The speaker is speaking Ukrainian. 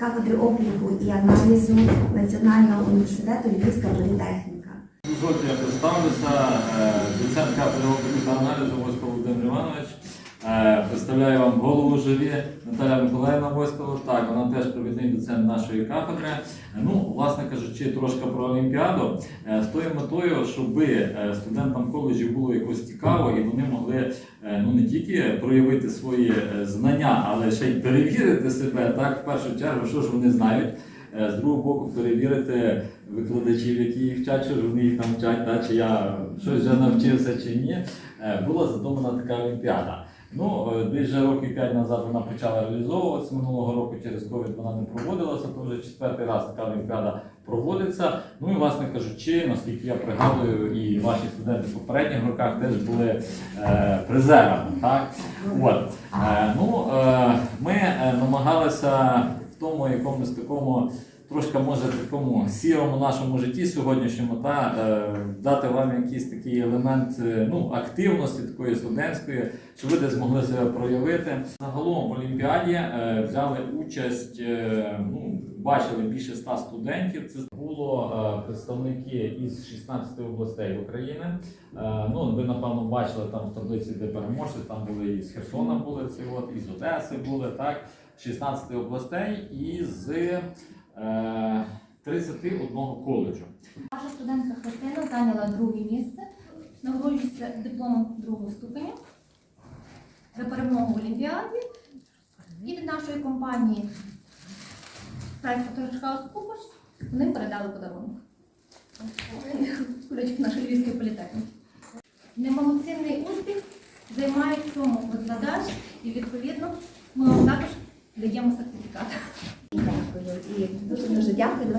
кафедри обліку і аналізу Національного університету Львівська політехніка. Дозвольте, я представлюся. Е, Доцент кафедри обліку та аналізу Володимир Іванович. Е, Представляю вам голову журі Наталя Миколаївна Воськова. Так, вона теж провідний доцент нашої кафедри. Е, Ну, власне кажучи, трошки про Олімпіаду. Е, З тою метою, щоб студентам коледжів було якось цікаво і вони могли ну, не тільки проявити свої знання, але ще й перевірити себе так, в першу чергу, що ж вони знають. З другого боку, перевірити викладачів, які їх вчать, що ж вони їх там вчать, та, чи я щось вже навчився чи ні. Була задумана така олімпіада. Ну, е, десь вже років 5 назад вона почала реалізовуватися. Минулого року через ковід вона не проводилася, то вже четвертий раз така олімпіада проводиться. Ну і власне кажучи, наскільки я пригадую, і ваші студенти в попередніх роках теж були е, призерами. Так? От. Е, ну, е, ми е, намагалися в тому якомусь такому. Трошки може такому сірому нашому житті сьогоднішньому та е, дати вам якийсь такий елемент е, ну, активності такої студентської, щоб ви десь змогли себе проявити. Загалом в Олімпіаді е, взяли участь, е, ну, бачили більше ста студентів. Це було е, представники із 16 областей України. Е, ну, ви напевно бачили там в таблиці, де переможці, там були і з Херсона були ці от, і з Одеси були, так, 16 областей і з 31 коледжу. Наша студентка Христина зайняла друге місце, нагороджується дипломом другого ступеня за перемогу в Олімпіаді. І від нашої компанії Coopers вони передали подарунок. Кулечок нашої львівської політехніки. Немалоцінний успіх займає в цьому викладач і відповідно ми вам також даємо сертифікат. Дякую. І дуже дуже дякую.